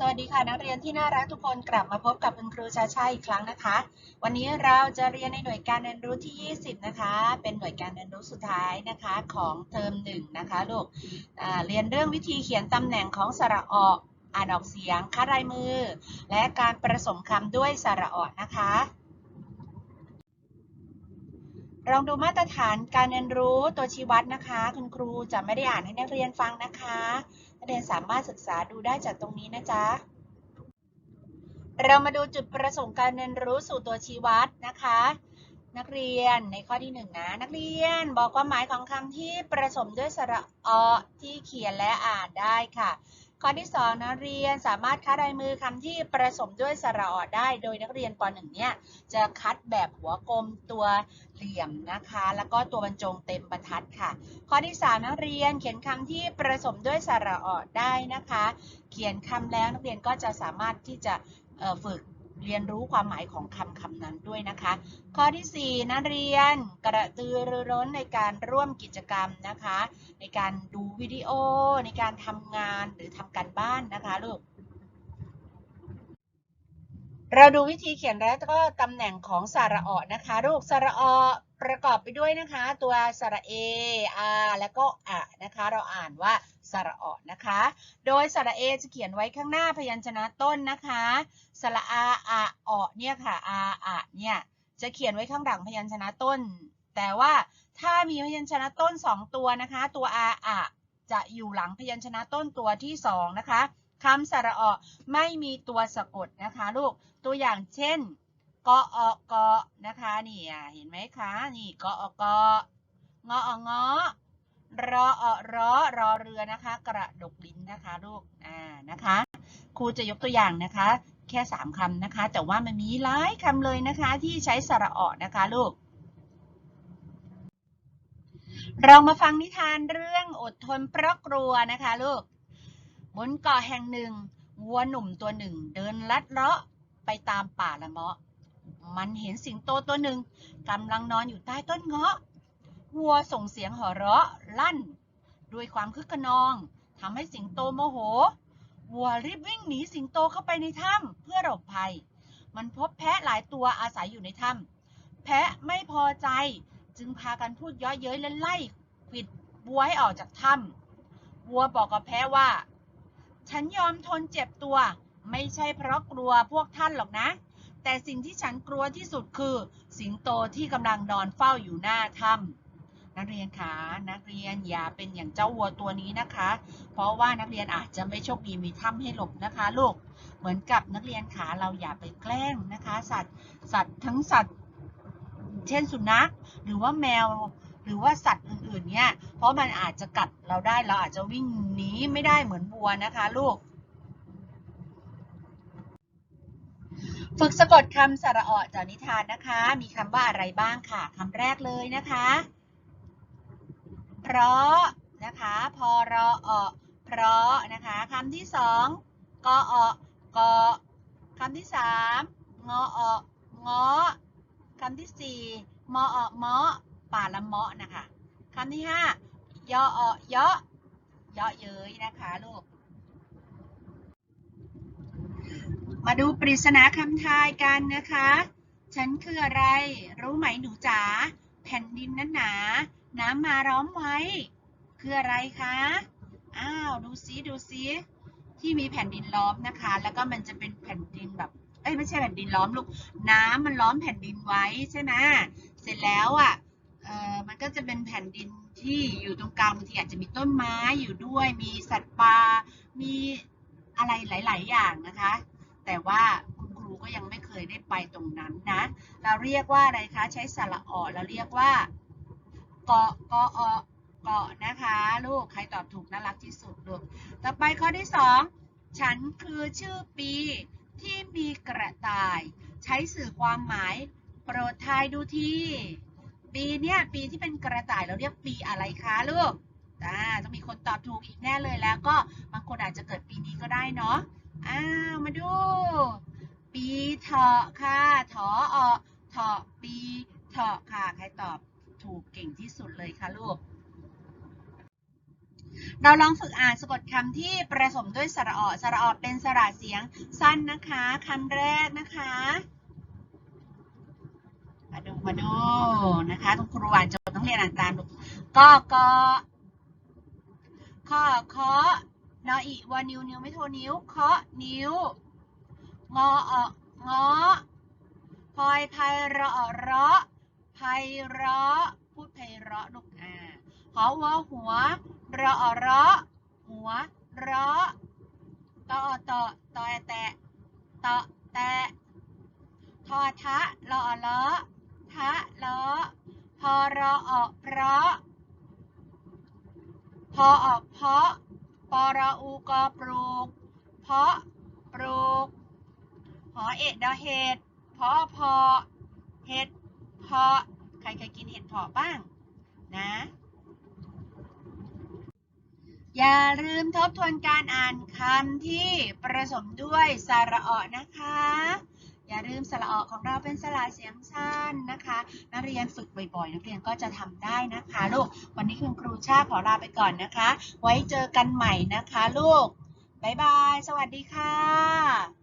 สวัสดีค่ะนักเรียนที่น่ารักทุกคนกลับมาพบกับคุณครูชาชาอีกครั้งนะคะ วันนี้เราจะเรียนในหน่วยการเรียนรู้ที่ 20 นะคะ เป็นหน่วยการเรียนรู้สุดท้ายนะคะของเทอมหนึ่งนะคะลูกเรียนเรื่องวิธีเขียนตำแหน่งของสระออกอ่านออกเสียงคัดลายมือ และการผสมคำด้วยสระออกนะคะลองดูมาตรฐานการเรียนรู้ตัวชี้วัดนะคะ คุณครูจะไม่ได้อ่านให้นักเรียนฟังนะคะ เรียนสามารถศึกษาดูได้จากตรงนี้นะจ๊ะ เรามาดูจุดประสงค์การเรียนรู้สู่ตัวชี้วัดนะคะ นักเรียนในข้อที่หนึ่งนะนักเรียนบอกความหมายของคำที่ประสมด้วยสระอที่เขียนและอ่านได้ค่ะ ข้อที่สองนักเรียนสามารถคัดลายมือคำที่ประสมด้วยสระออได้ โดยนักเรียนป .1 เนี่ยจะคัดแบบหัวกลมตัวเหลี่ยมนะคะ แล้วก็ตัวบรรจงเต็มบรรทัดค่ะ ข้อที่3นักเรียนเขียนคำที่ประสมด้วยสระออได้นะคะ เขียนคำแล้วนักเรียนก็จะสามารถที่จะฝึก เรียนรู้ความหมายของคำคำนั้นด้วยนะคะ ข้อที่4นักเรียนกระตือรือร้นในการร่วมกิจกรรมนะคะ ในการดูวิดีโอ ในการทำงานหรือทำการบ้านนะคะลูกเราดูวิธีเขียนและก็ตำแหน่งของสระอนะคะลูกสระอประกอบไปด้วยนะคะ ตัวสระเออาแล้วก็อะนะคะ เราอ่านว่า สระอนะคะ โดยสระเอจะเขียนไว้ข้างหน้าพยัญชนะต้นนะคะ สระอาอะออเนี่ยค่ะอาอะเนี่ยจะเขียนไว้ข้างหลังพยัญชนะต้น แต่ว่าถ้ามีพยัญชนะต้น 2 ตัวนะคะ ตัวอาอะจะอยู่หลังพยัญชนะต้นตัวที่ 2 นะคะคำสระอไม่มีตัวสะกดนะคะลูก ตัวอย่างเช่นกออกอนะคะนี่อะเห็นไหมคะ นี่กออกองอองอ รอเอรอรอเรือนะคะ กระดกลิ้นนะคะลูกอ่านะคะครูจะยกตัวอย่างนะคะ แค่ 3คำนะคะ แต่ว่ามันมีหลายคำเลยนะคะที่ใช้สระออนะคะลูก เรามาฟังนิทานเรื่องอดทนเพราะกลัวนะคะลูกบนเกาะแห่งหนึ่งวัวหนุ่มตัวหนึ่ง เดินลัดเลาะไปตามป่าละเมาะ มันเห็นสิงโตตัวหนึ่งกำลังนอนอยู่ใต้ต้นเงาะ วัวส่งเสียงหัวเราะลั่น ด้วยความคึกขนองทำให้สิงโตโมโห วัวรีบวิ่งหนีสิงโตเข้าไปในถ้ำเพื่อหลบภัย มันพบแพะหลายตัวอาศัยอยู่ในถ้ำแพะไม่พอใจจึงพากันพูดเย้อเย้ยและไล่ขวิดวัวให้ออกจากถ้ำวัวบอกกับแพะว่า ฉันยอมทนเจ็บตัว ไม่ใช่เพราะกลัวพวกท่านหรอกนะ แต่สิ่งที่ฉันกลัวที่สุดคือ สิงโตที่กำลังนอนเฝ้าอยู่หน้าถ้ำ นักเรียนคะนักเรียนอย่าเป็นอย่างเจ้าวัวตัวนี้นะคะ เพราะว่านักเรียนอาจจะไม่โชคดีมีถ้ำให้หลบนะคะลูกเหมือนกับนักเรียนขาเราอย่าไปแกล้งนะคะ สัตว์สัตว์ทั้งสัตว์ เช่นสุนัขหรือว่าแมวหรือว่าสัตว์อื่นๆเนี่ยเพราะมันอาจจะกัดเราได้เราอาจจะวิ่งหนีไม่ได้เหมือนวัวนะคะลูกฝึกสะกดคำสระออจากนิทานนะคะ มีคำว่าอะไรบ้างค่ะคำแรกเลยนะคะ เพราะนะคะพอรออเพราะนะคะคำที่สองกออกอคำที่สามงอองอคำที่สี่มออมอป่าละเมาะนะคะคำที่ห้ายออเยาะเยาะเย้ยนะคะลูก มาดูปริศนาคำทายกันนะคะ ฉันคืออะไร รู้ไหมหนูจ๋าแผ่นดินนั้นหนา น้ำมาล้อมไว้ คืออะไรคะ อ้าว ดูซิดูซิที่มีแผ่นดินล้อมนะคะ แล้วก็มันจะเป็นแผ่นดินแบบ เอ้ยไม่ใช่แผ่นดินล้อมลูก น้ำมันล้อมแผ่นดินไว้ใช่ไหมเสร็จแล้วอะ เอ่อมันก็จะเป็นแผ่นดินที่อยู่ตรงกลางบางทีอาจจะมีต้นไม้อยู่ด้วย มีสัตว์ป่า มีอะไรหลาย ๆ อย่างนะคะ แต่ว่าคุณครูก็ยังไม่เคยได้ไปตรงนั้นนะ เราเรียกว่าอะไรคะ ใช้สระออเราเรียกว่า เกาะเกาะอเกาะนะคะ ลูกใครตอบถูกน่ารักที่สุดลูกต่อไปข้อที่สองฉันคือชื่อปีที่มีกระต่าย ใช้สื่อความหมาย โปรดทายดูทีปีเนี่ยปีที่เป็นกระต่ายเราเรียกปีอะไรคะลูกอ่าต้องมีคนตอบถูกอีกแน่เลยแล้วก็บางคนอาจจะเกิดปีนี้ก็ได้เนาะ อ้าว มาดู ปีเถาะค่ะถออเถาะปีเถาะค่ะ ใครตอบถูก เราลองฝึกอ่านสะกดคำที่ประสมด้วยสระอสระอเป็นสระเสียงสั้นนะคะคำแรกนะคะมาดูมาดูนะคะต้องครูอ่านจบต้องเรียนอ่านตามลูกก็ก็ข้อเคาะนออีวานิวนิวไม่โทนิ้วเคาะนิ้วงอเอองอพลอยไพเราะเราะไพเราะพูดไพเราะลูกอ่าหอวัวหัว ราะเราะหัวเราะต่อต่อต่อแตะต่อแตะทอทะลอเละทะเละพอรออเพราะพอออกเพาะปอรออูกอปลูก เพาะปลูกหอเอ็ดดอเห็ดพาะเพาะเห็ดพาะใครเคยกินเห็ดพาะบ้าง นะ อย่าลืมทบทวนการอ่านคำที่ประสมด้วยสระอนะคะ อย่าลืมสระอของเราเป็นสระเสียงสั้นนะคะ นักเรียนฝึกบ่อยๆ นักเรียนก็จะทำได้นะคะลูก วันนี้คุณครูชาติขอลาไปก่อนนะคะ ไว้เจอกันใหม่นะคะลูก บ๊ายบาย สวัสดีค่ะ